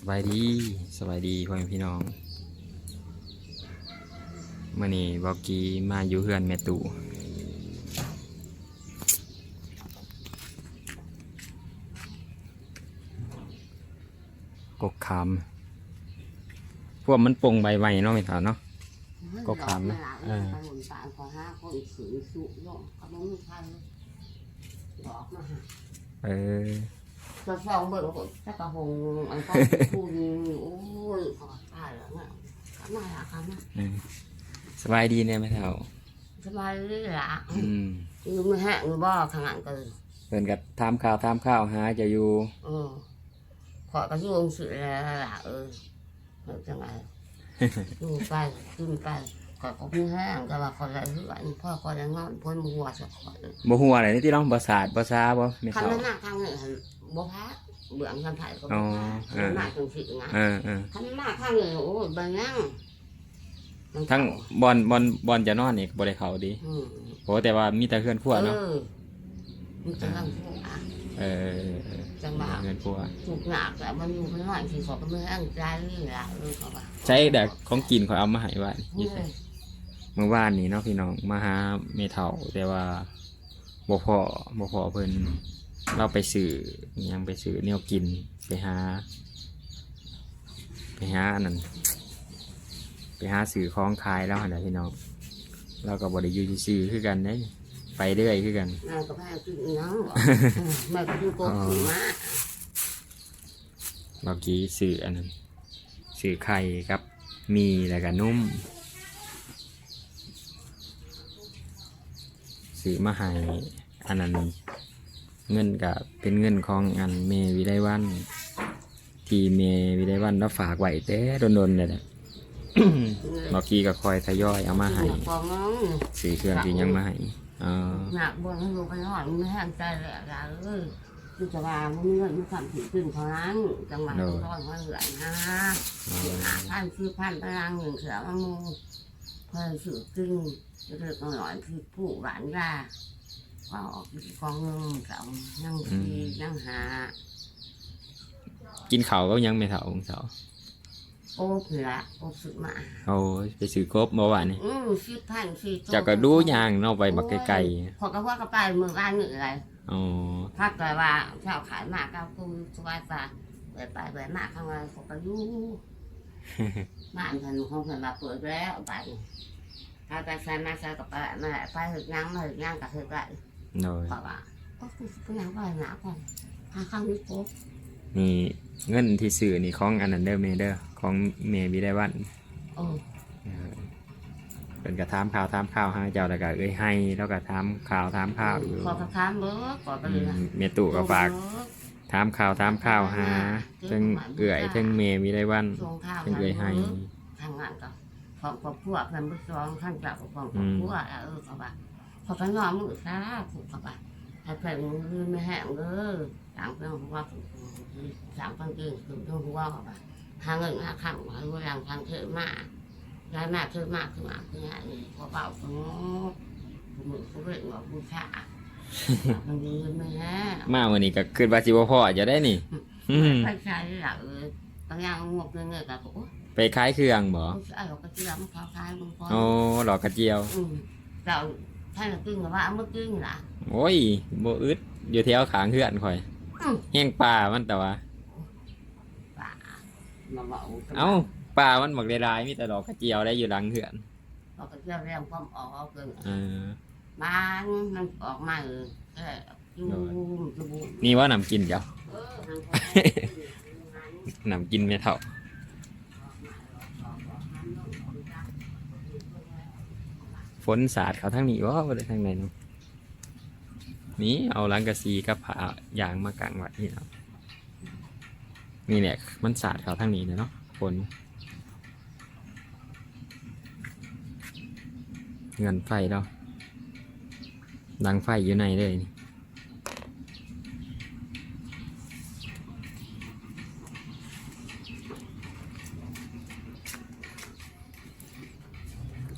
สบายดีสบายดีพ่อแม่พี่น้องเมื่อนี้บอกกี้มาอยู่เฮือนแม่ตู่กกคำพวกมันปงใบไม้เนาะไม่ถาเนาะ ก็ขำนะเอเอออขนมตาลขอห้าคนสีสุโยงขนมไทยดอกมาหาเออ จะฟองเบิ่งคนถ้ากระหงอันก็พูนโอ้ยขอตายแล้วเนี่ยขนาดละคำนะเออสบายดีเนี่ยไม่เท่า สบายเลยล่ะอืมคือไม่แห้งบ่ขนาดเกินเพิ่นกับทามข่าวทามข้าวหาจะอยู่เออขอกระยุ่งสิแล้วล่ะเออเออจังไงดูไปขึ้นไปขอก็ไม่แห้งแต่ว่าขออะไรเรื่องพ่อขออะไรงอนพ้นมัวสักขอ บ่หัวอะไรนี่ที่น้องประสาทประสาบ่ไม่คันเท่า นั้นหน้าทางนี้หัน บ่พักเบื้องคันไผ่ก็อ๋บ่อพักเออหน้าจังสิงะเออเออคันหน้าทางนี้โอ้ยบ่ยังมันทั้งบอลบอลบอลจะนอนนี่ก็บ่ได้เข้าดีอืมโหแต่ว่ามีแต่เพื่อนครัวเนาะออมันจะทำพวกอะเออจังหวะเพื่อนครัวถูกหนักแต่มันอยู่ข้างนอกที่ขอก็ไม่ให้ใจนี่ล่ะเออเขาว่าใช้แต่ของกินขอยเอามาให้ว่าเอนี่อเมื่อวานนี้เนาะพี่น้องมาหาเมเฒ่าแต่ว่าบ่พอบ่พอเพิ่น เราไปซื้ออิหยังไปซื้อแนวกินไปหา ไปหาอันนั้นไปหาซื้อของขายแล้วหั่นน่ะพี่น้องเราก็บ่ได้อยู่ซื่อๆคือกันเด้ไปเรื่อยคือกันแม่ก็พากินอีหยังบ่แม่ก็อยู่กบขี่ม้าเมื่อกี้ซื้ออันนั้นซื้อไข่ครับ มีแล้วก็นุ่มซื้อมาให้อันนั้น เงินกับเป็นเงินของอันเมวิไลวัน ที่เมวิไลวันเราฝากไว้แต่โดนๆเลยแหละเมื่อกี้ก็คอยทยอยเอามาให้ฟองน้องซื้อเครื่องที่ยังมาให้อ๋อหนักบนให้ลูกไปนอนไม่ให้ใจแหละล่ะเอ้ยคือจะว่ามึงเงินมึงทำผิดขึ้นเท่านั้นจังหวะร้อนมาเหลือนะอ๋อหาพันคือพันตารางหนึ่งเสือมามูเพิ่นสื่อจึงเล็กๆน้อยๆคือผู้หวานยา ว่าออกอีกกองหนึงสองนั่งทีนั่งหากินข้าวก็ยังไม่เท่าของเสาโอ้เผือโอ้สึกมาโอ้ยไปซื้อกบเมื่อวานนี่อืมสิบพันสี่เจากก็ดูยางเนาะไปบักไกลพอก็ว่าก็ไปเมืองบ้านเหนื่อยอะไรๆอ๋อถ้าเกิดว่าชาวขายมากก็คือสบายตาไปไปไปมากข้างในเขาก็อยู่บ้านเพิ่นของเพิ่นมาเปิดแล้วไปถ้าไปใส่มาใส่กับไปมาไปถึงยังมาถึงยังกับถึงไป โดยเพราะว่าก็คือเป็นยังไงหนาก่อนหาข้างนี้ปุ๊บนี่เงินที่ซื้อนี่ของอันนั้นเด้อเมเด้อของเมวิไลวันเออเออเป็นกระทามข่าวทามข่าวให้เจ้าแล้วก็เอ้ยให้แล้วก็ทามข่าวทามข่าวอยู่ขอกระทามเบิกก่อนไปอืเลยมเมตุก็ฝากทามข่าวทามข่าวหาทั้งเอื่อยทั้งเมวิไลวันส่งข้าวทั้งเอ้ยให้ทางงานก็ของครอบครัวเพิ่นบ่ซองท่านเจ้าของครอบครัวเออเขาว่า เขาก็นอมือซาผูกเขาว่าให้เพิ่มือไม่แห้งเด้อต่างเพิ่นว่าสามพันกินคือต้องรู้ว่าเขาว่าทาเงินหาข้างมารู้แรงทางเธอมาย้ายมาเธอมากคือมาคือไงพอเบาสงบมือเขาเรียกว่าบูชามันยืนไม่แห้งมาวันนี้ก็คือว่าสิบ่พอจะได้นี่อืมไปใช้หลักเออบางอย่างงวกเงินเงินกับโอ้ไปขายเครื่องบ่ไอ้เราก็ที่เราไม่เขาคายมึงพอโอ้หลอกกระเจียวอืมเรา ท่านก็กินกับว่าเอามื่อกินล่ะ โอ้ยบ่อึดอยู่แถวขางเฮือนข่อยอืมแห้งป่ามันแต่ว่า ป่ามาเบาเอ้าป่ามันบักได้หลายมีแต่ดอกกระเจียวได้อยู่หลังเฮือนเราก็เที่ยวเรียมความออกเกินเออบ้านมันออกมาเออแค่จูมจูมนี่ว่าน้ำกินเจ้าเออทางคนน้ำกินไม่เท่า ฝนสาดเขาทั้งนี้ว่าได้ทางไหนเนาะนี่เอาลังกะซีกับผ้ายางมากางไว้นี่เนาะนี่แหละมันสาดเขาทั้งนี้เนาะฝนเงินไฟเราดังไฟอยู่ในเลยนี่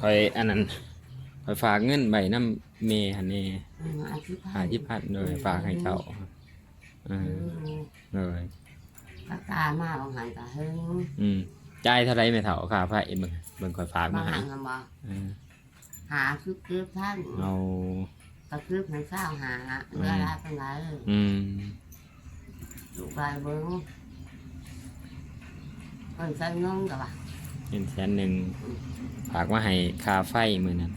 คอยอันนั้น คอยฝากเงินใบน้ำเมหันเน่อาทิตย์หาที่พัดเลยฝากให้เจ้าเออเลยไปก็ตามาบางหันก็เฮงอืมจ่ายเท่าไรแม่เฒ่าค่าไฟเบิ่งเบิ่งข่อยฝากบามางให้หันก็บอกเออหาคือเก็บท่านเอาก็คือให้เศร้าหาเรืออะไรเป็นไรอืมดูใบเบิ้งคนใช้เงินกับว่าเงินแสนหนึ่งฝากมาให้ค่าไฟมื้อนั้น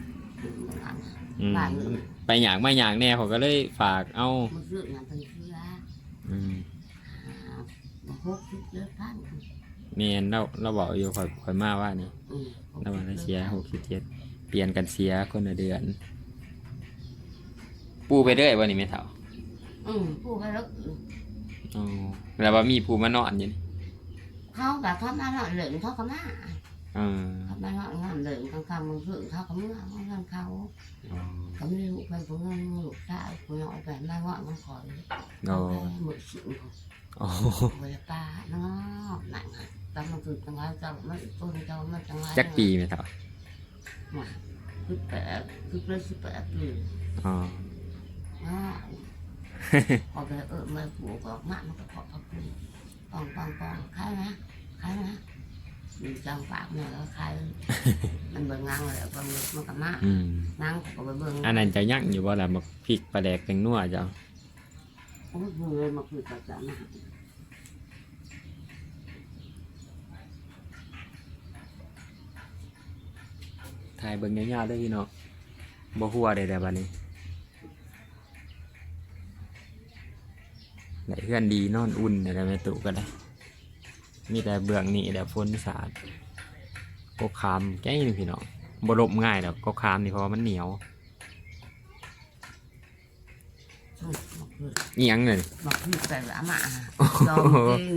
อืมบ้านอื่นไปหยางมาหยางแน่เขาก็เลยฝากเอามือซื้ออย่างเป็นเชื่ออืมหาพกคิดเยอะท่านแม่นเราเราบอกอยู่ข่อยข่อยมาว่านี่อืมแล้ววันละเสียหกสิบเจ็ดเปลี่ยนกันเสียคนละเดือน ปูไปเรื่อยวันนี้ไม่เท่าอืมผู้ไปแล้วอ๋อแล้วว่ามีปูมานอนอยู่นี่เขากับเขามาหน่อยเหลืองเขาก็มาเออเขามาหน่อยงานเหลืองกลางคำมือถือเขาก็เมื่อเขาเงินเขาอ๋อเขาไม่รู้ไปผู้เงินลูกชายผู้น้อยไปมาว่ามันคอยโอ้มือสิงโอ้เวลาปลาเนาะหนังตำมันคือจังไรเจ้ามันต้นเจ้ามันจังไรจักปีไม่เท่าคือแปดคือเป็นสิบแปดปีอ๋ออ้าวพอไปเออมาปลูกออกมามันก็ขอพักปีปองปองปองใครนะใครนะ มีจังปากเนี่ยแล้วใครมันเบิ่งงานเลยบางมันก็มาอืมนั่งก็ไปเบิ่งอันนั้นจะยั่งอยู่บ่ล่ะมักพริกปลาแดกเป็นนัวเจ้าโอ้ยมือเลยมาคือจัดจ้ามาถ่ายเบิ่งยาวๆเด้อพี่น้องบ่หัวได้แต่บัดนี้ได้เพื่อนดีนอนอุ่นได้แม่ตุก็ได้ มีแต่เบื้องนี้แต่ฝนสาดกกขามแก้นี่พี่น้องบ่ลบง่ายดอกกกขามนี่เพราะว่ามันเหนียวอืมมาคือเอียงเลยมาคือแต่ละมาจอมจริง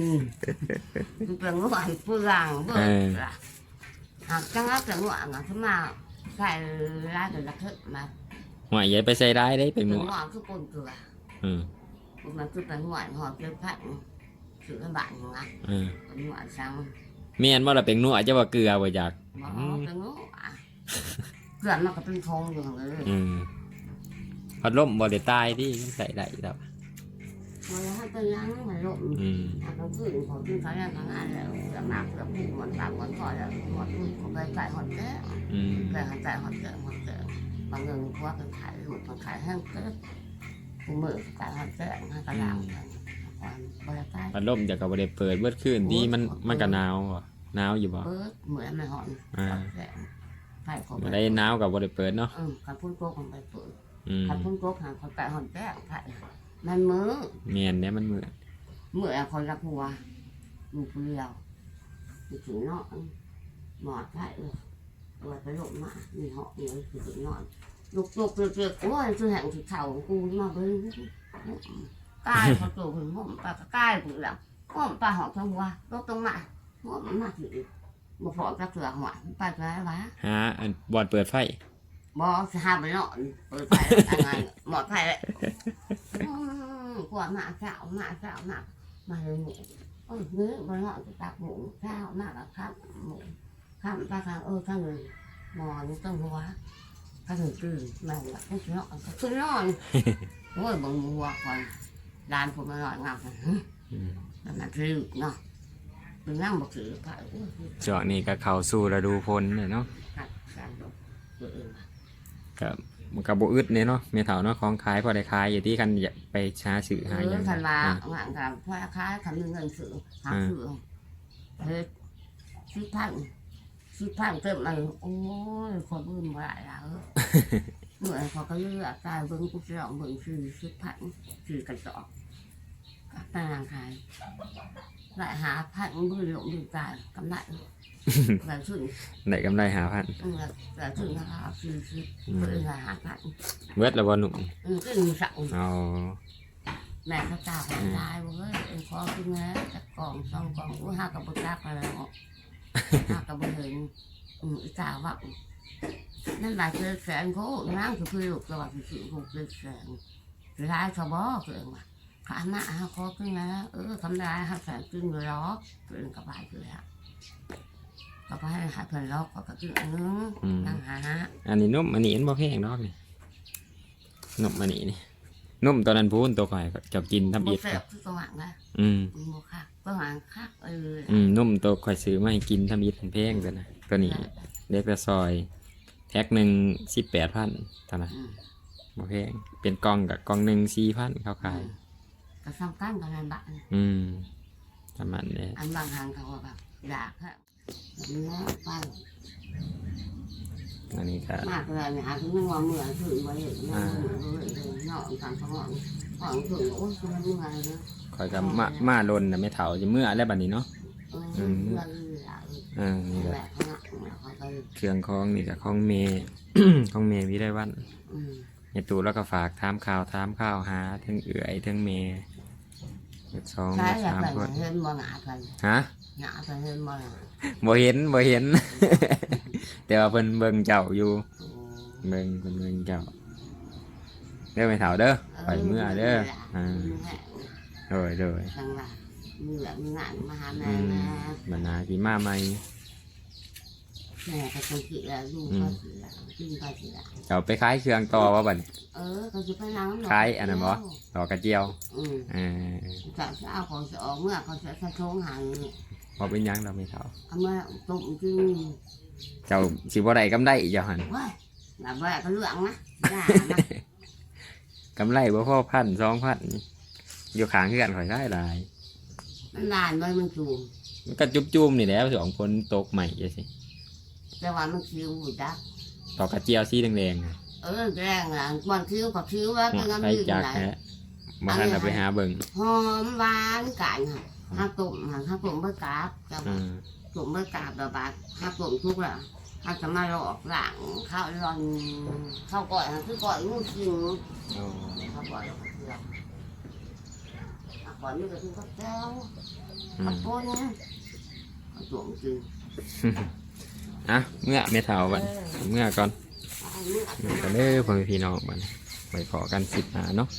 มันเป็นว่าเปลืองเบิ่งล่ะหากจังรับจังหวะงั้นขึ้นมาใส่ร้านเดี๋ยวละเถิดมาหอยใหญ่ไปใส่ได้ได้เป็นหเป็มนวกหวานคือปนเกลืออืมมันคือเป็นหวานหอมเกลือผัด ถือเป็นบาทนะอืมเป็นหวานซ้ำเมียนว่าเราเป็นนัวจะว่าเกลือบ่อยากหมอเป็นงูอะเกลือมันก็เป็นทงอยู่เลยอืมพัดลมบ่ได้ตายที่ใส่ได้แล้วมันให้เป็นยังมันลมอืมถ้าเขาขึ้นเขาขึ้นเขาแรงทางงานแล้วจะมากเกือบผู้มันตามมันคอยแล้วหมดมือเขาไปจ่ายหอดแก้วอืมไปหาจ่ายหอดแก้วหอดแก้วบางเงินว่าเป็นขายหมดเป็นขายแห้งเกิดผู้มือจ่ายหอดแก้วให้กระลางกันความ บริการพัดลมจะก็บ่ได้เปิดเบิดคืนที่มันมันก็หนาวบ่หนาวอยู่บ่ เปิดเหมือนไม่หอนอ่า แสงไฟของบ่ได้หนาวก็บ่ได้เปิดเนาะอืมขับพุ่นโก๊กของไปเปิดอืมขับพุ่นโก๊กหางคนแต่หอนแก้วไฟมันมือเมียนเนี่ยมันมืดเมื่อคนรักหัวอยู่เปลี่ยวมีถึงนอนหมอดไฟเลยตัวไปลงมามีเหาะอยู่คือถึงนอนลุกลุกเปลือกๆโอ้ยคือแห่งสิเข่ากูมาเบิ้ง กายพอตัวหุ่นห่มปลากกายกูแล้วห่มปลาหอกทั้งหัวลกตรงมาห่มมาถึงมาพอจะเสือหัวไปไปวะหาอันบอดเปิดไฟบอสหาไปนอนเปิดไฟอะไรหมดไฟเลยกว่ามาเช้ามาเช้ามามาเลยหมูเออเนื้อบนนอนจะตักหมูเช้ามากครับหมูข้ามปลาข้างเออข้างเลยมอนต้องหัวข้างหนึ่งตื่นมาแบบขึ้นนอนขึ้นนอนโอ้ยบังหัวคอย ดานผมมานอนงามกันอืมแล้วมันถือเนาะเป็นนั่งบอกถือไผ่โอ้ยช่วงนี้ก็เข้าสู่ฤดูฝนเลยเนาะกัดการดอกเออก็มันก็บ่อึดเนี่ยเนาะแม่เฒ่าเนาะของขายพอได้ขายอยู่ที่คันอยากไปหาซื้อหาหเอยัองคันว่าอะงานกับพ่อค้าคำนึงเงินซื้อหาซื้อเฮ็ดสิพันสิพันเติมอะไรโอ้ยคนบึ้มบ่ได้แล้วเมื่อเขาก็เลือกตายเบิ่งกูจะลองเบิ่งซื้อสิพันซื้อกระจอกกับ ตารางขายหลายหาพันบื้อหลงบื้อตายกำไรแต่ถึงได้กำไรหาพันเออแต่ถึงนะครับซื้อซื้อเพื่อหาพันเบิดแล้วบ่หนุ่มอือก็มีสั่งเอาแม่เขาตาคนตายบอกเอ้ยเอ็งขอขึ้นนะจากกล่องสองกล่องอุ้ยห้ากับบุจั กอะไรออกห้ากับบุเห็นอืมอีตาว่านั่นหลายเจอแสนเขานั่งคือคือลูกตลอดสี่หกเจอแสนร้ายเขาบอกเองว่าขาหน้าห้าขอขึ้นนะเออทำได้ห้าแสนขึ้นเลยหรอกเองกับบายคือแล้วก็ไปให้หาเพื่อนล็อกก็ขึ้นอันนึงนั่งหาอันนี้นุ่มอันนี้เอ็นบ่แพงดอกนี่นุ่มอันนี้นี่นุ่มตอนนั้นพูนตัวข่อยก็จะกินทำบุอิดเสพคือสว่างนะอืมบุค่ะก็หางคักเอออืมนุ่มตัวข่อยซื้อมาให้กินทำอิฐแพงตัวนะตัวนี้เล็กแต่ซอย แท็กหนึ่งสิบแปดพันเท่านั้นอืมบ่แพงเป็นกล่องกับกล่องหนึ่งสี่พันเขาขาย ก็สำคัญกับอันบักอืมประมาณนี้อันบางทางเขาว่าแบบอยากฮะเนื้อไปอันนี้ก็มากเลยเนี่ยหาถึงนึงว่าเมื่อถึงวันนี้เมื่อถึงเนาะทางเขาบอกของถึงโอ้ยมันเมื่อไรเนาะข่อยก็มามาลนนะไม่เถาจะเมื่อแล้วบัดนี้เนาะเออเมื่อไรอ่านี่ก็แบบเขาเขาไปเครื่องของนี่ก็ของเมของเมวิได้วันอืมในตู้แล้วก็ฝากถามข่าวถามข่าวหาทั้งเอื่อยทั้งเม เฮ็ดสองใช่อยากสามไปคนเห็นบ่หนาไปฮะหนาไปเห็นบ่หนาบ่เห็นบ่เห็น แต่ว่าเพิ่นเบิ่งเจ้าอยู่โอ้เบิ่งเพิ่นเบิ่งเจ้าเด้อไม่เถาเด้อ ไปเมื่อเด้ออ่าโดยโดยทางว่ามีแบบมีงานมาหาแม่อืมแม่บรรณาสิมาใหม่ แม่ก็ต้องคิดแล้วลูกก็คิดแล้วกินไปคิดแล้วเจ้าไปขายเครื่องต่อว่าบัดนี้ เออก็จะไปล้างขายอันนั้นบ่ ต่อกระเจียวอืมเออจะจะเอาของจะออกเมื่อเขาจะใช้ชงหางบ่เป็นหยังเราไม่เถาเอามาตุ่มจริงเจ้าสิบ่ได้กำไรอีกเจ้าหั่นเว้ยแบบว่าก็เรื่องนะอย่านะกำไรบ่พอพันสองพันอยู่ข้างเฮือนข่อยได้หลายมันนานไปมันจูมมันก็จุ่มๆนี่แหล้วสองคนตกใหม่จังซี่ แต่ว่ามันคิวอยู่จ้ะต่อกระเจียวสีแดงๆน่ะเออแกล้งอะมันคิวกับคิวว่าเป็นใครน้ำยืดจักไหน ฮะบ่ทันเอาไปหาเบิ่งหอมหวานกันค่ะห้าตุ่มค่ะห้าตุ่มเมื่อกราบจะอืมตุ่มเมื่อกราบแบบบาดห้าตุ่มทุกแล้วห้าจะมาหลอกหลังข้าวรอนข้าวก่อยค่ะคือก่อยงูกินอ๋อข้าวก่อยแล้วก็เกลือข้าวก่อยนี่ก็คือข้าวแก้วอืข้าวมปุ้นข้าวตุ่มกิน อะเมื่อไม่เท่าบัดเมื่อก่อนอันนี้เมื่อกันเด้อพ่อแม่พี่น้องบัดไปขอกันสิบหาเนาะ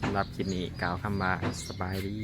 สำหรับคลิปนี้กล่าวคำว่าสบายดี